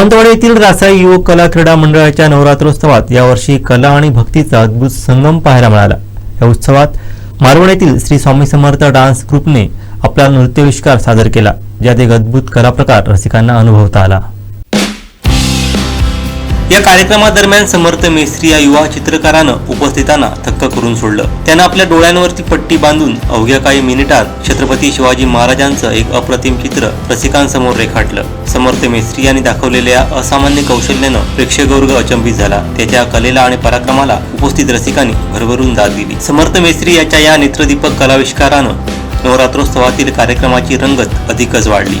सावंतवाडी येथील रासाई युवक कला क्रीडा मंडळाच्या नवरात्रोत्सवात यावर्षी कला आणि भक्तीचा अद्भुत संगम पाहायला मिळाला. या उत्सवात मारवण येथील श्री स्वामी समर्थ डान्स ग्रुपने आपला नृत्यविष्कार सादर केला ज्यात एक अद्भुत कलाप्रकार रसिकांना अनुभवता आला. या कार्यक्रमादरम्यान समर्थ मेस्त्री या युवा चित्रकारानं उपस्थितांना थक्क करून सोडलं. त्यानं आपल्या डोळ्यांवरती पट्टी बांधून अवघ्या काही मिनिटात छत्रपती शिवाजी महाराजांचं एक अप्रतिम चित्र रसिकांसमोर रेखाटलं. समर्थ मेस्त्री यांनी दाखवलेल्या असामान्य कौशल्यानं प्रेक्षकवर्ग अचंबित झाला. त्याच्या कलेला आणि पराक्रमाला उपस्थित रसिकांनी भरभरून दाद दिली. समर्थ मेस्त्री याच्या या नेत्रदीपक कलाविष्कारानं नवरात्रोत्सवातील कार्यक्रमाची रंगत अधिकच वाढली.